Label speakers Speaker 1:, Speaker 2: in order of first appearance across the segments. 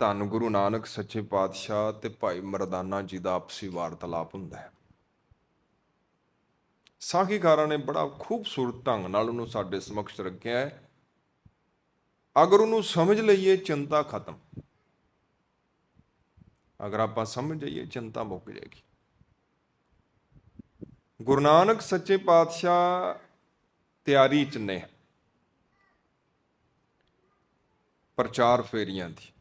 Speaker 1: ਧੰਨ ਗੁਰੂ ਨਾਨਕ, ਸੱਚੇ ਪਾਤਸ਼ਾਹ ਤੇ ਭਾਈ ਮਰਦਾਨਾ ਜੀ ਦਾ ਆਪਸੀ ਵਾਰਤਾਲਾਪ ਹੁੰਦਾ ਹੈ। ਸਾਖੀਕਾਰਾਂ ਨੇ ਬੜਾ ਖੂਬਸੂਰਤ ਢੰਗ ਨਾਲ ਉਹਨੂੰ ਸਾਡੇ ਸਮਕਸ਼ ਰੱਖਿਆ ਹੈ। ਅਗਰ ਉਹਨੂੰ ਸਮਝ ਲਈਏ, ਚਿੰਤਾ ਖਤਮ। ਅਗਰ ਆਪਾਂ ਸਮਝ ਜਾਈਏ, ਚਿੰਤਾ ਮੁੱਕ ਜਾਏਗੀ। ਗੁਰੂ ਨਾਨਕ, ਸੱਚੇ ਪਾਤਸ਼ਾਹ ਤਿਆਰੀ ਚ ਨੇ। ਪ੍ਰਚਾਰ ਫੇਰੀਆਂ ਦੀ।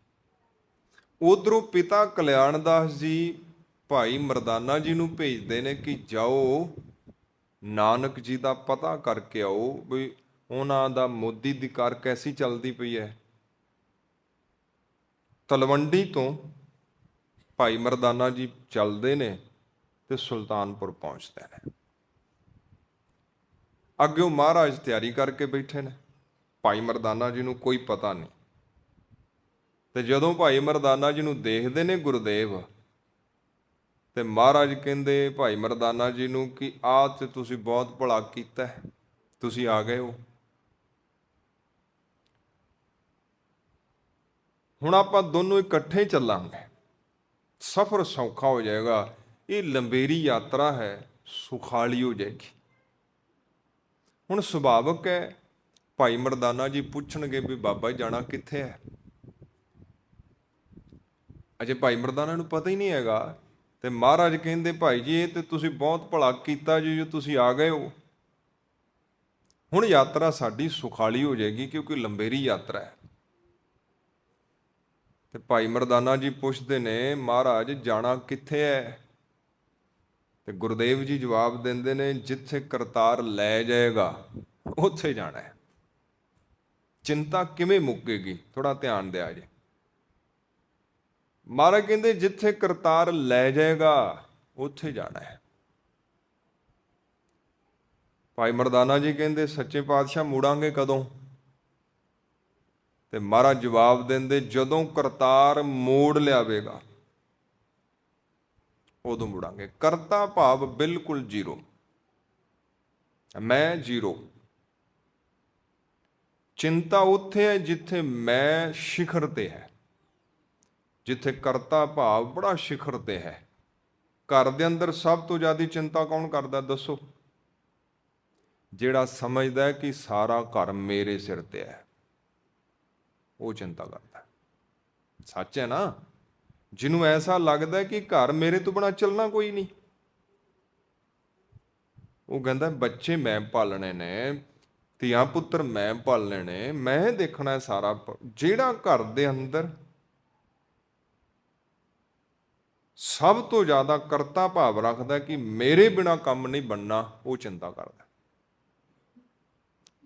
Speaker 1: ਉਧਰੋਂ ਪਿਤਾ ਕਲਿਆਣਦਾਸ ਜੀ ਭਾਈ ਮਰਦਾਨਾ ਜੀ ਨੂੰ ਭੇਜਦੇ ਨੇ ਕਿ ਜਾਓ, ਨਾਨਕ ਜੀ ਦਾ ਪਤਾ ਕਰਕੇ ਆਓ ਵੀ ਉਹਨਾਂ ਦਾ ਮੋਦੀ ਦੀ ਕਾਰ ਕੈਸੀ ਚੱਲਦੀ ਪਈ ਹੈ। ਤਲਵੰਡੀ ਤੋਂ ਭਾਈ ਮਰਦਾਨਾ ਜੀ ਚੱਲਦੇ ਨੇ ਤੇ ਸੁਲਤਾਨਪੁਰ ਪਹੁੰਚਦੇ ਨੇ। ਅੱਗੇ ਉਹ ਮਹਾਰਾਜ ਤਿਆਰੀ ਕਰਕੇ ਬੈਠੇ ਨੇ। ਭਾਈ ਮਰਦਾਨਾ ਜੀ ਨੂੰ ਕੋਈ ਪਤਾ ਨਹੀਂ। ਤੇ ਜਦੋਂ ਭਾਈ ਮਰਦਾਨਾ ਜੀ ਨੂੰ ਦੇਖਦੇ ਨੇ ਗੁਰਦੇਵ, ਤੇ ਮਹਾਰਾਜ ਕਹਿੰਦੇ, ਭਾਈ ਮਰਦਾਨਾ ਜੀ ਨੂੰ ਕਿ ਆ ਤੇ ਤੁਸੀਂ ਬਹੁਤ ਭਲਾ ਕੀਤਾ ਹੈ। ਤੁਸੀਂ ਆ ਗਏ ਹੋ। ਹੁਣ ਆਪਾਂ ਦੋਨੋਂ ਇਕੱਠੇ ਚੱਲਾਂਗੇ। ਸਫ਼ਰ ਸੌਖਾ ਹੋ ਜਾਏਗਾ। ਇਹ ਲੰਬੇਰੀ ਯਾਤਰਾ ਹੈ, ਸੁਖਾਲੀ ਹੋ ਜਾਏਗੀ। ਹੁਣ ਸੁਭਾਵਕ ਹੈ, ਭਾਈ ਮਰਦਾਨਾ ਜੀ ਪੁੱਛਣਗੇ ਵੀ ਬਾਬਾ ਜਾਣਾ ਕਿੱਥੇ ਹੈ? ਅਜੇ ਭਾਈ ਮਰਦਾਨਾ ਨੂੰ ਪਤਾ ਹੀ ਨਹੀਂ ਹੈਗਾ। ਤੇ ਮਹਾਰਾਜ ਕਹਿੰਦੇ, ਭਾਈ ਜੀ, ਇਹ ਤੇ ਤੁਸੀਂ ਬਹੁਤ ਭਲਾ ਕੀਤਾ ਜੀ, ਜੋ ਤੁਸੀਂ ਆ ਗਏ ਹੋ। ਹੁਣ ਯਾਤਰਾ ਸਾਡੀ ਸੁਖਾਲੀ ਹੋ ਜਾਏਗੀ, ਕਿਉਂਕਿ ਲੰਬੇਰੀ ਯਾਤਰਾ ਹੈ। ਤੇ ਭਾਈ ਮਰਦਾਨਾ ਜੀ ਪੁੱਛਦੇ ਨੇ, ਮਹਾਰਾਜ, ਜਾਣਾ ਕਿੱਥੇ ਹੈ? ਤੇ ਗੁਰਦੇਵ ਜੀ ਜਵਾਬ ਦਿੰਦੇ ਨੇ, ਜਿੱਥੇ ਕਰਤਾਰ ਲੈ ਜਾਏਗਾ, ਉੱਥੇ ਜਾਣਾ ਹੈ। ਚਿੰਤਾ ਕਿਵੇਂ ਮੁੱਕੇਗੀ? ਥੋੜਾ ਧਿਆਨ ਦਿਆ ਜੇ। ਮਹਾਰਾਜ ਕਹਿੰਦੇ ਜਿੱਥੇ ਕਰਤਾਰ ਲੈ ਜਾਏਗਾ, ਉੱਥੇ ਜਾਣਾ ਹੈ। ਭਾਈ ਮਰਦਾਨਾ ਜੀ ਕਹਿੰਦੇ, ਸੱਚੇ ਪਾਤਸ਼ਾਹ, ਮੁੜਾਂਗੇ ਕਦੋਂ? ਤੇ ਮਹਾਰਾਜ ਜਵਾਬ ਦਿੰਦੇ, ਜਦੋਂ ਕਰਤਾਰ ਮੋੜ ਲਿਆਵੇਗਾ, ਉਦੋਂ ਮੁੜਾਂਗੇ। ਕਰਤਾ ਭਾਵ ਬਿਲਕੁਲ ਜ਼ੀਰੋ। ਮੈਂ ਜ਼ੀਰੋ। ਚਿੰਤਾ ਉੱਥੇ ਹੈ ਜਿੱਥੇ ਮੈਂ ਸਿਖਰ ਤੇ ਹੈ। ਜਿੱਥੇ ਕਰਤਾ ਭਾਵ ਬੜਾ ਸਿਖਰ ਤੇ ਹੈ। ਘਰ ਦੇ ਅੰਦਰ ਸਭ ਤੋਂ ਜ਼ਿਆਦਾ ਚਿੰਤਾ ਕੌਣ ਕਰਦਾ ਦੱਸੋ? ਜਿਹੜਾ ਸਮਝਦਾ ਹੈ ਕਿ ਸਾਰਾ ਘਰ ਮੇਰੇ ਸਿਰ ਤੇ ਹੈ। ਉਹ ਚਿੰਤਾ ਕਰਦਾ। ਸੱਚ ਹੈ ਨਾ? ਜਿਹਨੂੰ ਐਸਾ ਲੱਗਦਾ ਕਿ ਘਰ ਮੇਰੇ ਤੋਂ ਬਿਨਾ ਚੱਲਣਾ ਕੋਈ ਨਹੀਂ। ਉਹ ਕਹਿੰਦਾ, ਬੱਚੇ ਮੈਂ ਪਾਲਣੇ ਨੇ, ਧੀਆਂ ਪੁੱਤਰ ਮੈਂ ਪਾਲਣੇ ਨੇ, ਮੈਂ ਦੇਖਣਾ ਸਾਰਾ ਜਿਹੜਾ ਘਰ ਦੇ ਅੰਦਰ ਸਭ ਤੋਂ ਜ਼ਿਆਦਾ ਕਰਤਾ ਭਾਵ ਰੱਖਦਾ ਕਿ ਮੇਰੇ ਬਿਨਾ ਕੰਮ ਨਹੀਂ ਬਣਨਾ, ਉਹ ਚਿੰਤਾ ਕਰਦਾ।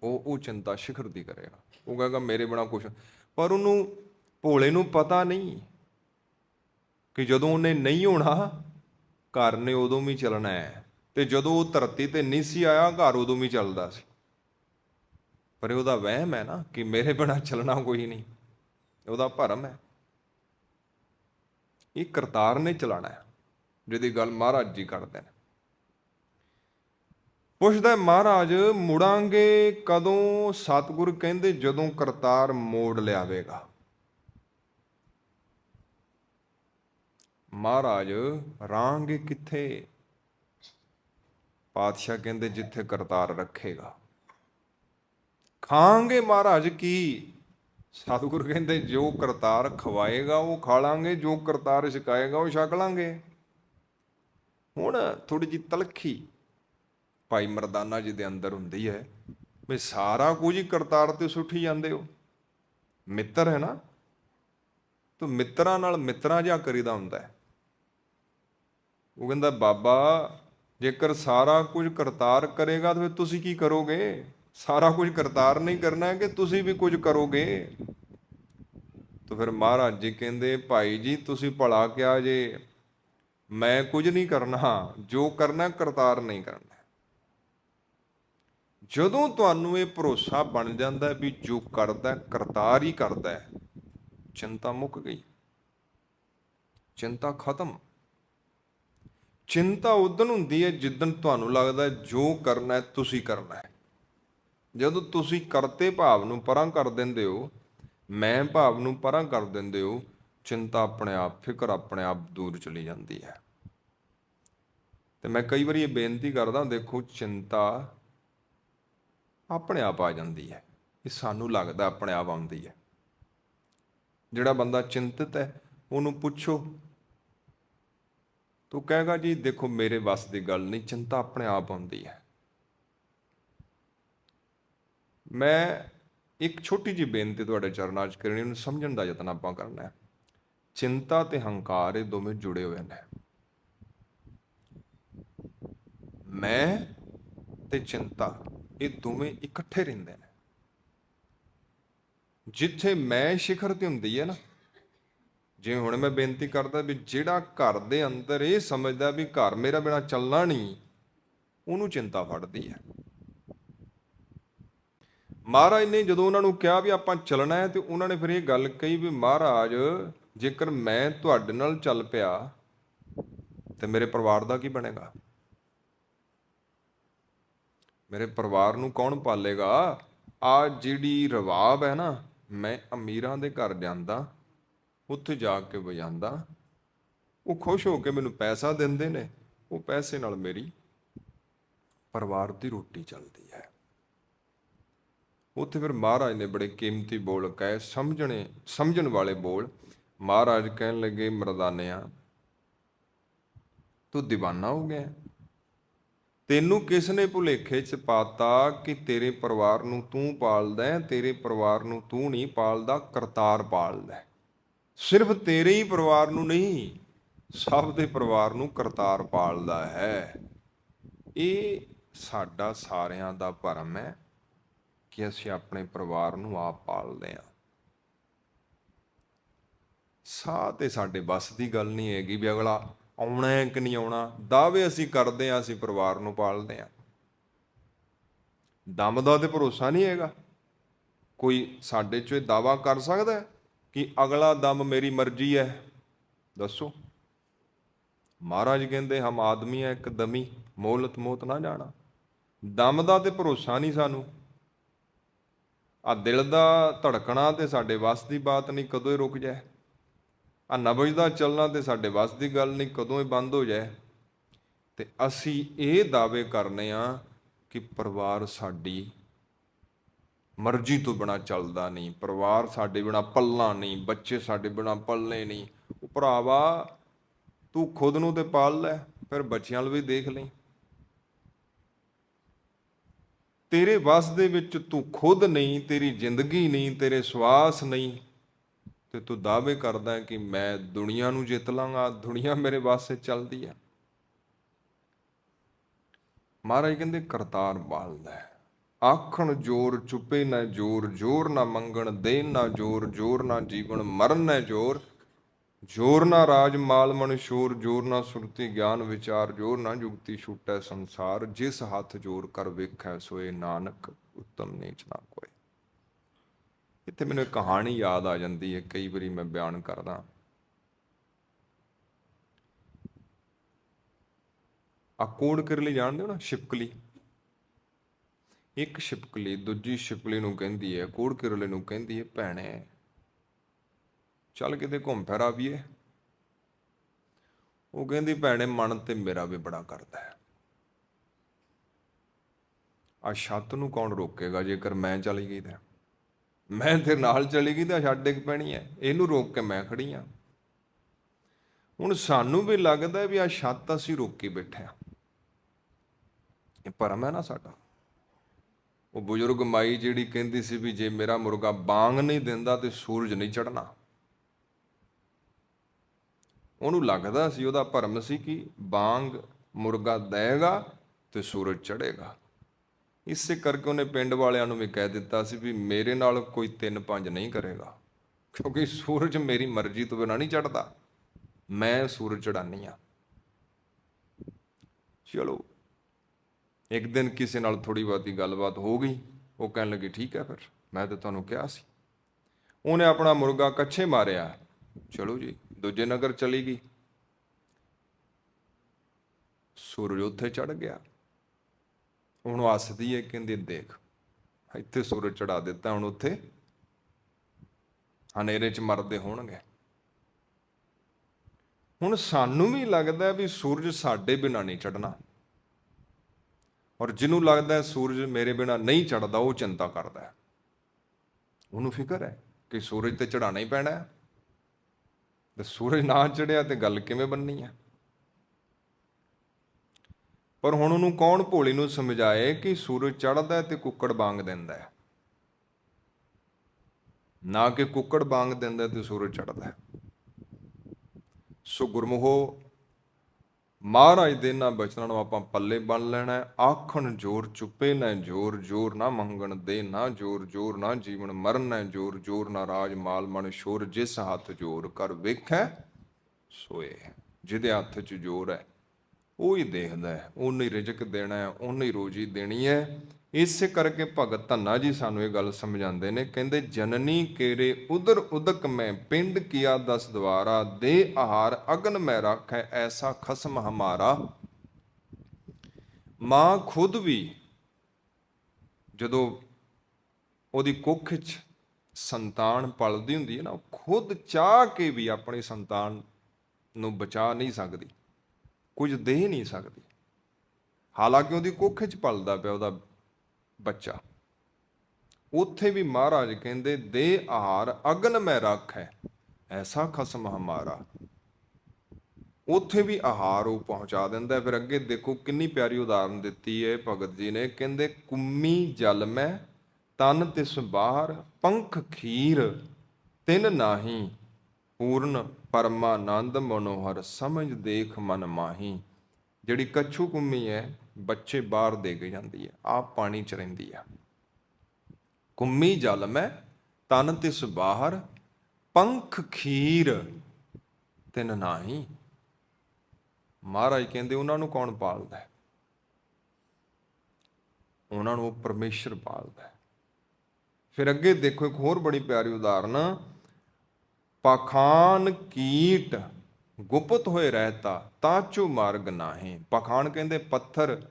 Speaker 1: ਉਹ ਉਹ ਚਿੰਤਾ ਸਿਖਰ ਦੀ ਕਰੇਗਾ। ਉਹ ਕਹੇਗਾ, ਮੇਰੇ ਬਿਨਾ ਕੁਝ ਪਰ ਉਹਨੂੰ ਭੋਲੇ ਨੂੰ ਪਤਾ ਨਹੀਂ ਕਿ ਜਦੋਂ ਉਹਨੇ ਨਹੀਂ ਹੋਣਾ, ਘਰ ਨੇ ਉਦੋਂ ਵੀ ਚੱਲਣਾ ਹੈ। ਤੇ ਜਦੋਂ ਉਹ ਧਰਤੀ ਤੇ ਨਹੀਂ ਸੀ ਆਇਆ, ਘਰ ਉਦੋਂ ਵੀ ਚੱਲਦਾ ਸੀ। ਪਰ ਇਹ ਉਹਦਾ ਵਹਿਮ ਹੈ ਨਾ ਕਿ ਮੇਰੇ ਬਿਨਾ ਚੱਲਣਾ ਕੋਈ ਨਹੀਂ। ਉਹਦਾ ਭਰਮ ਹੈ। ਇਹ ਕਰਤਾਰ ਨੇ ਚਲਾਣਾ ਹੈ, ਜਿਹਦੀ ਗੱਲ ਮਹਾਰਾਜ ਜੀ ਕਰਦੇ ਨੇ। ਪੁੱਛਦਾ ਮਹਾਰਾਜ, ਮੁੜਾਂਗੇ ਕਦੋਂ? ਸਤਿਗੁਰ ਕਹਿੰਦੇ ਜਦੋਂ ਕਰਤਾਰ ਮੋੜ ਲਿਆਵੇਗਾ। ਮਹਾਰਾਜ, ਰਾਂਗੇ ਕਿੱਥੇ? ਪਾਤਸ਼ਾਹ ਕਹਿੰਦੇ ਜਿੱਥੇ ਕਰਤਾਰ ਰੱਖੇਗਾ। ਖਾਂਗੇ ਮਹਾਰਾਜ ਕੀ? ਸਤਿਗੁਰੂ ਕਹਿੰਦੇ, ਜੋ ਕਰਤਾਰ ਖਵਾਏਗਾ ਉਹ ਖਾ ਲਾਂਗੇ, ਜੋ ਕਰਤਾਰ ਛਕਾਏਗਾ ਉਹ ਛਕ ਲਾਂਗੇ। ਹੁਣ ਥੋੜੀ ਜੀ ਤਲਖੀ ਭਾਈ ਮਰਦਾਨਾ ਜੀ ਦੇ ਅੰਦਰ ਹੁੰਦੀ ਹੈ ਵੀ ਸਾਰਾ ਕੁਝ ਹੀ ਕਰਤਾਰ ਤੇ ਸੁੱਟੀ ਜਾਂਦੇ ਹੋ। ਮਿੱਤਰ ਹੈ ਨਾ? ਤੂੰ ਮਿੱਤਰਾਂ ਨਾਲ ਮਿੱਤਰਾਂ ਜਿਹਾ ਕਰੀਦਾ ਹੁੰਦਾ ਹੈ। ਉਹ ਕਹਿੰਦਾ, ਬਾਬਾ, ਜੇਕਰ ਸਾਰਾ ਕੁਝ ਕਰਤਾਰ ਕਰੇਗਾ ਤਾਂ ਫਿਰ ਤੁਸੀਂ ਕੀ ਕਰੋਗੇ? ਸਾਰਾ ਕੁਝ ਕਰਤਾਰ ਨਹੀਂ ਕਰਨਾ ਹੈ ਕਿ ਤੁਸੀਂ ਵੀ ਕੁਝ ਕਰੋਗੇ। ਤਾਂ ਫਿਰ ਮਹਾਰਾਜ ਜੀ ਕਹਿੰਦੇ, ਭਾਈ ਜੀ, ਤੁਸੀਂ ਭਲਾ ਕਿਹਾ ਜੇ, ਮੈਂ ਕੁਝ ਨਹੀਂ ਕਰਨਾ, ਜੋ ਕਰਨਾ ਕਰਤਾਰ ਨਹੀਂ ਕਰਨਾ। ਜਦੋਂ ਤੁਹਾਨੂੰ ਇਹ ਭਰੋਸਾ ਬਣ ਜਾਂਦਾ ਵੀ ਜੋ ਕਰਦਾ, ਕਰਤਾਰ ਹੀ ਕਰਦਾ ਚਿੰਤਾ ਮੁੱਕ ਗਈ। ਚਿੰਤਾ ਖਤਮ। ਚਿੰਤਾ ਉਦੋਂ ਹੁੰਦੀ ਹੈ ਜਿੱਦਣ ਤੁਹਾਨੂੰ ਲੱਗਦਾ ਜੋ ਕਰਨਾ ਹੈ, ਤੁਸੀਂ ਕਰਨਾ ਹੈ। ਜਦੋਂ ਤੁਸੀਂ ਕਰਤੇ ਭਾਵ ਨੂੰ ਪਰਾਂ ਕਰ ਦਿੰਦੇ ਹੋ, ਮੈਂ ਭਾਵ ਨੂੰ ਪਰਾਂ ਕਰ ਦਿੰਦੇ ਹੋ, ਚਿੰਤਾ ਆਪਣੇ ਆਪ, ਫਿਕਰ ਆਪਣੇ ਆਪ ਦੂਰ ਚਲੀ ਜਾਂਦੀ ਹੈ। ਤੇ ਮੈਂ ਕਈ ਵਾਰੀ ਇਹ ਬੇਨਤੀ ਕਰਦਾ, ਦੇਖੋ ਚਿੰਤਾ ਆਪਣੇ ਆਪ ਆ ਜਾਂਦੀ ਹੈ। ਇਹ ਸਾਨੂੰ ਲੱਗਦਾ ਆਪਣੇ ਆਪ ਆਉਂਦੀ ਹੈ। ਜਿਹੜਾ ਬੰਦਾ ਚਿੰਤਤ ਹੈ, ਉਹਨੂੰ ਪੁੱਛੋ, ਤੂੰ ਕਹੇਗਾ ਜੀ, ਦੇਖੋ ਮੇਰੇ ਵੱਸ ਦੀ ਗੱਲ ਨਹੀਂ, ਚਿੰਤਾ ਆਪਣੇ ਆਪ ਆਉਂਦੀ ਹੈ। ਮੈਂ ਇੱਕ ਛੋਟੀ ਜਿਹੀ ਬੇਨਤੀ ਤੁਹਾਡੇ ਚਰਨਾਂ 'ਚ ਕਰਨੀ, ਉਹਨੂੰ ਸਮਝਣ ਦਾ ਯਤਨ ਆਪਾਂ ਕਰਨਾ ਹੈ। ਚਿੰਤਾ ਤੇ ਹੰਕਾਰ ਇਹ ਦੋਵੇਂ ਜੁੜੇ ਹੋਏ ਨੇ। ਮੈਂ ਤੇ ਚਿੰਤਾ, ਇਹ ਦੋਵੇਂ ਇਕੱਠੇ ਰਹਿੰਦੇ ਨੇ। ਜਿੱਥੇ ਮੈਂ ਸਿਖਰ ਤੇ ਹੁੰਦੀ ਹੈ ਨਾ, ਜਿਵੇਂ ਹੁਣ ਮੈਂ ਬੇਨਤੀ ਕਰਦਾ ਵੀ ਜਿਹੜਾ ਘਰ ਦੇ ਅੰਦਰ ਇਹ ਸਮਝਦਾ ਵੀ ਘਰ ਮੇਰਾ ਬਿਨਾ ਚੱਲਣਾ ਨਹੀਂ, ਉਹਨੂੰ ਚਿੰਤਾ ਫੜਦੀ ਹੈ। ਮਹਾਰਾਜ ਨੇ ਜਦੋਂ ਉਹਨਾਂ ਨੂੰ ਕਿਹਾ ਵੀ ਆਪਾਂ ਚੱਲਣਾ ਹੈ ਤੇ ਉਹਨਾਂ ਨੇ ਫਿਰ ਇਹ ਗੱਲ ਕਹੀ ਵੀ ਮਹਾਰਾਜ, ਜੇਕਰ ਮੈਂ ਤੁਹਾਡੇ ਨਾਲ ਚੱਲ ਪਿਆ, ਤੇ ਮੇਰੇ ਪਰਿਵਾਰ ਦਾ ਕੀ ਬਣੇਗਾ? ਮੇਰੇ ਪਰਿਵਾਰ ਨੂੰ ਕੌਣ ਪਾਲੇਗਾ? ਆ ਜਿਹੜੀ ਰਵਾਬ ਹੈ ਨਾ, ਮੈਂ ਅਮੀਰਾਂ ਦੇ ਘਰ ਜਾਂਦਾ, ਉੱਥੇ ਜਾ ਕੇ ਵਜਾਂਦਾ, ਉਹ ਖੁਸ਼ ਹੋ ਕੇ ਮੈਨੂੰ ਪੈਸਾ ਦਿੰਦੇ ਨੇ, ਉਹ ਪੈਸੇ ਨਾਲ ਮੇਰੀ ਪਰਿਵਾਰ ਦੀ ਰੋਟੀ ਚੱਲਦੀ ਹੈ। ਉੱਥੇ ਫਿਰ ਮਹਾਰਾਜ ਨੇ ਬੜੇ ਕੀਮਤੀ ਬੋਲ ਕਹੇ, ਸਮਝਣੇ, ਸਮਝਣ ਵਾਲੇ ਬੋਲ। ਮਹਾਰਾਜ ਕਹਿਣ ਲੱਗੇ, ਮਰਦਾਨਿਆਂ, ਤੂੰ دیਵਾਨਾ ਹੋ ਗਿਆ। ਤੈਨੂੰ ਕਿਸ ਨੇ ਭੁਲੇਖੇ ਚ ਪਾਤਾ ਕਿ ਤੇਰੇ ਪਰਿਵਾਰ ਨੂੰ ਤੂੰ ਪਾਲਦਾ ਹੈ, ਤੇਰੇ ਪਰਿਵਾਰ ਨੂੰ ਤੂੰ ਨਹੀਂ ਪਾਲਦਾ, ਕਰਤਾਰ ਪਾਲਦਾ ਸਿਰਫ ਤੇਰੇ ਹੀ ਪਰਿਵਾਰ ਨੂੰ ਨਹੀਂ, ਸਭ ਦੇ ਪਰਿਵਾਰ ਨੂੰ ਕਰਤਾਰ ਪਾਲਦਾ ਹੈ। ਇਹ ਸਾਡਾ ਸਾਰਿਆਂ ਦਾ ਭਰਮ ਹੈ। ਕਿ ਅਸੀਂ ਆਪਣੇ ਪਰਿਵਾਰ ਨੂੰ ਆਪ ਪਾਲਦੇ ਹਾਂ। ਸਾਹ ਤੇ ਸਾਡੇ ਬਸ ਦੀ ਗੱਲ ਨਹੀਂ ਹੈਗੀ ਵੀ ਅਗਲਾ ਆਉਣਾ ਹੈ ਕਿ ਨਹੀਂ ਆਉਣਾ, ਦਾਅਵੇ ਅਸੀਂ ਕਰਦੇ ਹਾਂ, ਅਸੀਂ ਪਰਿਵਾਰ ਨੂੰ ਪਾਲਦੇ ਹਾਂ। ਦਮ ਦਾ ਤੇ ਭਰੋਸਾ ਨਹੀਂ ਹੈਗਾ। ਕੋਈ ਸਾਡੇ ਚੋਂ ਇਹ ਦਾਵਾ ਕਰ ਸਕਦਾ ਹੈ ਕਿ ਅਗਲਾ ਦਮ ਮੇਰੀ ਮਰਜ਼ੀ ਹੈ? ਦੱਸੋ। ਮਹਾਰਾਜ ਕਹਿੰਦੇ, ਹਮ ਆਦਮੀ ਹੈ, ਇੱਕ ਦਮੀ, ਮੋਹਲਤ ਮੋਤ ਨਾ ਜਾਣਾ। ਦਮ ਦਾ ਤੇ ਭਰੋਸਾ ਨਹੀਂ ਸਾਨੂੰ। ਆ ਦਿਲ ਦਾ ਧੜਕਣਾ ਤੇ ਸਾਡੇ ਵੱਸ ਦੀ ਬਾਤ ਨਹੀਂ ਕਦੋਂ ਹੀ ਰੁਕ ਜਾਏ। ਆ ਨਬਜ ਦਾ ਚੱਲਣਾ ਤੇ ਸਾਡੇ ਵੱਸ ਦੀ ਗੱਲ ਨਹੀਂ ਕਦੋਂ ਹੀ ਬੰਦ ਹੋ ਜਾਏ। ਤੇ ਅਸੀਂ ਇਹ ਦਾਅਵੇ ਕਰਨੇ ਆ ਕਿ ਪਰਿਵਾਰ ਸਾਡੀ ਮਰਜ਼ੀ ਤੋਂ ਬਿਨਾ ਚੱਲਦਾ ਨਹੀਂ, ਪਰਿਵਾਰ ਸਾਡੇ ਬਿਨਾ ਪੱਲਣਾ ਨਹੀਂ, ਬੱਚੇ ਸਾਡੇ ਬਿਨਾ ਪੱਲੇ ਨਹੀਂ। ਉਹ ਭਰਾਵਾ, ਤੂੰ ਖੁਦ ਨੂੰ ਤੇ ਪਾਲ ਲੈ, ਫਿਰ ਬੱਚਿਆਂ ਨੂੰ ਵੀ ਦੇਖ ਲਈ। ਤੇਰੇ ਵਸ ਦੇ ਵਿੱਚ ਤੂੰ ਖੁਦ ਨਹੀਂ, ਤੇਰੀ ਜ਼ਿੰਦਗੀ ਨਹੀਂ, ਤੇਰੇ ਸਵਾਸ ਨਹੀਂ। ਤੇ ਤੂੰ ਦਾਅਵੇ ਕਰਦਾ ਕਿ ਮੈਂ ਦੁਨੀਆ ਨੂੰ ਜਿੱਤ ਲਾਂਗਾ, ਦੁਨੀਆ ਮੇਰੇ ਵਾਸਤੇ ਚੱਲਦੀ ਹੈ ਮਹਾਰਾਜ ਕਹਿੰਦੇ, ਕਰਤਾਰ ਬਾਲਦਾ ਹੈ ਆਖਣ ਜੋਰ ਚੁੱਪੇ ਨਾ ਜੋਰ ਜੋਰ ਨਾ ਮੰਗਣ ਦੇਣ ਨਾ ਜੋਰ ਜੋਰ ਨਾ ਜੀਵਨ ਮਰਨ ਨਾ ਜੋਰ। ਜੋਰ ਨਾ ਰਾਜ ਮਾਲ ਮਨ ਸ਼ੋਰ, ਜੋਰ ਨਾ ਸੁਰਤੀ ਗਿਆਨ ਵਿਚਾਰ, ਜੋਰ ਨਾ ਜੁਗਤੀ ਛੁਟੈ ਸੰਸਾਰ, ਜਿਸ ਹੱਥ ਜੋਰ ਕਰ ਵੇਖੈ ਸੋਏ ਨਾਨਕ, ਉਤਮ ਨੀਚ ਨਾ ਕੋਏ। ਇੱਥੇ ਮੈਨੂੰ ਇੱਕ ਕਹਾਣੀ ਯਾਦ ਆ ਜਾਂਦੀ ਹੈ, ਕਈ ਵਾਰੀ ਮੈਂ ਬਿਆਨ ਕਰਦਾ। ਆ ਕੋੜ ਕਿਰਲੀ ਜਾਣਦੇ ਹੋ ਨਾ? ਛਿਪਕਲੀ। ਇੱਕ ਛਿਪਕਲੀ, ਦੂਜੀ ਛਿਪਕਲੀ ਨੂੰ ਕਹਿੰਦੀ ਹੈ ਕੋੜ ਕਿਰਲੇ ਨੂੰ ਕਹਿੰਦੀ ਹੈ? ਭੈਣੇ ਚੱਲ ਕਿਤੇ ਘੁੰਮ ਫਿਰ ਆਵੀਏ ਉਹ ਕਹਿੰਦੀ, ਭੈਣੇ, ਮਨ ਤੇ ਮੇਰਾ ਵੀ ਬੜਾ ਕਰਦਾ ਹੈ। ਆ ਛੱਤ ਨੂੰ ਕੌਣ ਰੋਕੇਗਾ ਜੇਕਰ ਮੈਂ ਚਲੀ ਗਈ ਤਾਂ? ਮੈਂ ਤੇ ਨਾਲ ਚਲੀ ਗਈ ਤਾਂ ਛੱਡ ਡਿੱਗ ਪੈਣੀ ਹੈ। ਇਹਨੂੰ ਰੋਕ ਕੇ ਮੈਂ ਖੜੀ ਆ ਹੁਣ ਸਾਨੂੰ ਵੀ ਲੱਗਦਾ ਵੀ ਆ ਛੱਤ ਅਸੀਂ ਰੋਕੀ ਬੈਠੇ ਆ ਇਹ ਭਰਮ ਹੈ ਨਾ ਸਾਡਾ। ਉਹ ਬਜ਼ੁਰਗ ਮਾਈ ਜਿਹੜੀ ਕਹਿੰਦੀ ਸੀ ਵੀ ਜੇ ਮੇਰਾ ਮੁਰਗਾ ਬਾਂਗ ਨਹੀਂ ਦਿੰਦਾ ਤੇ ਸੂਰਜ ਨਹੀਂ ਚੜਨਾ ਉਹਨੂੰ ਲੱਗਦਾ ਸੀ ਉਹਦਾ ਭਰਮ ਸੀ ਕਿ ਬਾਂਗ ਮੁਰਗਾ ਦੇਗਾ ਤੇ ਸੂਰਜ ਚੜੇਗਾ ਇਸੇ ਕਰਕੇ ਉਹਨੇ ਪਿੰਡ ਵਾਲਿਆਂ ਨੂੰ ਵੀ ਕਹਿ ਦਿੱਤਾ ਸੀ ਵੀ ਮੇਰੇ ਨਾਲ ਕੋਈ ਤਿੰਨ ਪੰਜ ਨਹੀਂ ਕਰੇਗਾ, ਕਿਉਂਕਿ ਸੂਰਜ ਮੇਰੀ ਮਰਜ਼ੀ ਤੋਂ ਬਿਨਾਂ ਨਹੀਂ ਚੜਦਾ ਮੈਂ ਸੂਰਜ ਚੜਾਨੀ ਆ। ਚਲੋ, ਇੱਕ ਦਿਨ ਕਿਸੇ ਨਾਲ ਥੋੜੀ ਬਹੁਤੀ ਗੱਲਬਾਤ ਹੋ ਗਈ, ਉਹ ਕਹਿਣ ਲੱਗੀ, ਠੀਕ ਹੈ ਫਿਰ, ਮੈਂ ਤਾਂ ਤੁਹਾਨੂੰ ਕਿਹਾ ਸੀ। ਉਹਨੇ ਆਪਣਾ ਮੁਰਗਾ ਕੱਛੇ ਮਾਰਿਆ। ਚਲੋ ਜੀ ਦੂਜੇ ਨਗਰ ਚਲੀ ਗਈ। ਸੂਰਜ ਉੱਥੇ ਚੜ ਗਿਆ। ਉਹਨੂੰ ਹੱਸਦੀ ਹੈ, ਕਹਿੰਦੀ, ਦੇਖ, ਇੱਥੇ ਸੂਰਜ ਚੜਾ ਦਿੱਤਾ, ਹੁਣ ਉੱਥੇ ਹਨੇਰੇ 'ਚ ਮਰਦੇ ਹੋਣਗੇ। ਹੁਣ ਸਾਨੂੰ ਵੀ ਲੱਗਦਾ ਵੀ ਸੂਰਜ ਸਾਡੇ ਬਿਨਾ ਨਹੀਂ ਚੜਨਾ ਔਰ ਜਿਹਨੂੰ ਲੱਗਦਾ ਸੂਰਜ ਮੇਰੇ ਬਿਨਾ ਨਹੀਂ ਚੜਦਾ ਉਹ ਚਿੰਤਾ ਕਰਦਾ ਉਹਨੂੰ ਫਿਕਰ ਹੈ ਕਿ ਸੂਰਜ ਤੇ ਚੜਾਣਾ ਹੀ ਪੈਣਾ ਹੈ। ਤੇ ਸੂਰਜ ਨਾ ਚੜਿਆ ਤੇ ਗੱਲ ਕਿਵੇਂ ਬੰਨੀ ਹੈ ਪਰ ਹੁਣ ਉਹਨੂੰ ਕੌਣ ਭੋਲੀ ਨੂੰ ਸਮਝਾਏ ਕਿ ਸੂਰਜ ਚੜਦਾ ਤੇ ਕੁੱਕੜ ਬਾਂਗ ਦਿੰਦਾ ਹੈ? ਨਾ ਕਿ ਕੁੱਕੜ ਬਾਂਗ ਦਿੰਦਾ ਤੇ ਸੂਰਜ ਚੜਦਾ ਸੋ ਗੁਰਮੁਖੋ ਮਹਾਰਾਜ ਦੇ ਨਾ ਬਚਨਾਂ ਨੂੰ ਆਪਾਂ ਪੱਲੇ ਬੰਨ ਲੈਣਾ ਆਖਣ ਜੋਰ ਚੁੱਪੇ ਨਾ ਜੋਰ ਜੋਰ ਨਾ ਮੰਗਣ ਦੇ, ਨਾ ਜੋਰ ਜੋਰ ਨਾ ਜੀਵਨ ਮਰਨ ਨਾ ਜੋਰ ਜੋਰ ਨਾ ਰਾਜ ਮਾਲ ਮਨ ਸ਼ੋਰ, ਜਿਸ ਹੱਥ ਜੋਰ ਕਰ ਵੇਖੈ, ਸੋਏ ਜਿਹਦੇ ਹੱਥ 'ਚ ਜੋਰ ਹੈ, ਉਹ ਹੀ ਦੇਖਦਾ ਹੈ। ਉਹਨੇ ਰਿਜਕ ਦੇਣਾ ਹੈ, ਉਹਨੇ ਰੋਜੀ ਦੇਣੀ ਹੈ। ਇਸੇ ਕਰਕੇ ਭਗਤ ਧੰਨਾ ਜੀ ਸਾਨੂੰ ਇਹ ਗੱਲ ਸਮਝਾਉਂਦੇ ਨੇ, ਕਹਿੰਦੇ, ਜਨਨੀ ਕੇਰੇ ਉਦਰ ਉਦਕ ਮੈਂ, ਪਿੰਡ ਕੀਆ ਦਸ ਦਵਾਰਾ, ਦੇ ਆਹਾਰ ਅਗਨ ਮੈਂ ਰੱਖੈ, ਐਸਾ ਖਸਮ ਹਮਾਰਾ। ਮਾਂ ਖੁਦ ਵੀ ਜਦੋਂ ਉਹਦੀ ਕੁੱਖ 'ਚ ਸੰਤਾਨ ਪਲਦੀ ਹੁੰਦੀ ਹੈ ਨਾ, ਉਹ ਖੁਦ ਚਾਹ ਕੇ ਵੀ ਆਪਣੀ ਸੰਤਾਨ ਨੂੰ ਬਚਾ ਨਹੀਂ ਸਕਦੀ, ਕੁਝ ਦੇ ਨਹੀਂ ਸਕਦੀ। ਹਾਲਾਂਕਿ ਉਹਦੀ ਕੁੱਖ 'ਚ ਪਲਦਾ ਪਿਆ, ਉਹਦਾ ਬੱਚਾ। ਉੱਥੇ ਵੀ ਮਹਾਰਾਜ ਕਹਿੰਦੇ, ਦੇ ਆਹਾਰ ਅਗਨ ਮੈਂ ਰੱਖੈ, ਐਸਾ ਖਸਮ ਹਮਾਰਾ। ਉੱਥੇ ਵੀ ਆਹਾਰ ਉਹ ਪਹੁੰਚਾ ਦਿੰਦਾ ਹੈ। ਫਿਰ ਅੱਗੇ ਦੇਖੋ ਕਿੰਨੀ ਪਿਆਰੀ ਉਦਾਹਰਨ ਦਿੱਤੀ ਹੈ ਭਗਤ ਜੀ ਨੇ। ਕਹਿੰਦੇ, ਕੁੰਮੀ ਜਲ ਮੈਂ, ਤਨ ਤਿਸ ਬਾਹਰ, ਪੰਖ ਖੀਰ, ਤਿਨ ਨਾਹੀ, ਪੂਰਨ ਪਰਮਾਨੰਦ ਮਨੋਹਰ, ਸਮਝ ਦੇਖ ਮਨ ਮਾਹੀ। ਜਿਹੜੀ ਕੱਛੂ ਕੁੰਮੀ ਹੈ, ਬੱਚੇ ਬਾਹਰ ਦੇ ਕੇ ਜਾਂਦੀ ਹੈ, ਆਪ ਪਾਣੀ ਚ ਰਹਿੰਦੀ ਹੈ। ਕੁੰਮੀ ਜਲ ਮੈਂ ਤਨ ਤਿਸ ਬਾਹਰ, ਪੰਖ ਖੀਰ ਤਿਨ ਨਾਹੀ। ਮਹਾਰਾਜ ਕਹਿੰਦੇ, ਉਹਨਾਂ ਨੂੰ ਕੌਣ ਪਾਲਦਾ ਹੈ? ਉਹਨਾਂ ਨੂੰ ਉਹ ਪਰਮੇਸ਼ਰ ਪਾਲਦਾ ਹੈ। ਫਿਰ ਅੱਗੇ ਦੇਖੋ ਇੱਕ ਹੋਰ ਬੜੀ ਪਿਆਰੀ ਉਦਾਹਰਨ, ਪਾਖਾਨ ਕੀਟ ਗੁਪਤ ਹੋਏ ਰਹਿਤਾ ਤਾਚੂ ਮਾਰਗ ਨਾਹੀ। ਪਖਾਨ ਕਹਿੰਦੇ, ਪੱਥਰ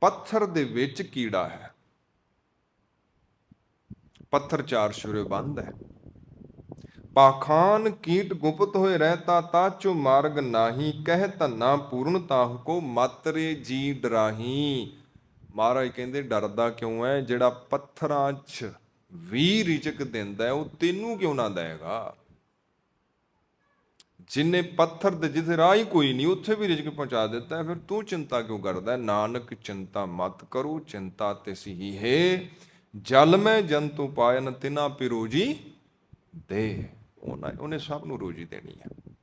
Speaker 1: ਪੱਥਰ ਦੇ ਵਿੱਚ ਕੀੜਾ ਹੈ। ਪੱਥਰ ਚਾਰ ਸ਼ੁਰੇ ਬੰਦ ਹੈ। ਪਾਖਾਨ ਕੀਟ ਗੁਪਤ ਹੋਏ ਰਹਿਤਾ ਤਾਚੂ ਮਾਰਗ ਨਾਹੀ। ਕਹਿ ਧੰਨਾ ਪੂਰਨ ਤਾਹੁ ਕੋ ਮਾਤਰੇ ਜੀ ਡਰਾਹੀ ਮਹਾਰਾਜ ਕਹਿੰਦੇ, ਡਰਦਾ ਕਿਉਂ ਹੈ ਜਿਹੜਾ ਪੱਥਰਾਂ 'ਚ ਵੀ ਰਿਜਕ ਦਿੰਦਾ ਉਹ ਤੈਨੂੰ ਕਿਉਂ ਨਾ ਦੇਗਾ ਜਿਨੇ ਪੱਥਰ ਦੇ ਜਿੱਥੇ ਰਾਹ ਹੀ ਕੋਈ ਨਹੀਂ, ਉੱਥੇ ਵੀ ਰਿਜਕ ਪਹੁੰਚਾ ਦਿੱਤਾ ਫਿਰ ਤੂੰ ਚਿੰਤਾ ਕਿਉਂ ਕਰਦਾ ਨਾਨਕ, ਚਿੰਤਾ ਮਤ ਕਰੋ, ਚਿੰਤਾ ਤੇ ਹੀ ਹੈ। ਜਲ ਮੈਂ ਜੰਤੂ ਪਾਇਨ ਤਿਨਾ ਪਿਰੋਜੀ ਦੇ। ਉਹਨਾਂ ਉਹਨੇ ਸਭ ਨੂੰ ਰੋਜੀ ਦੇਣੀ ਹੈ।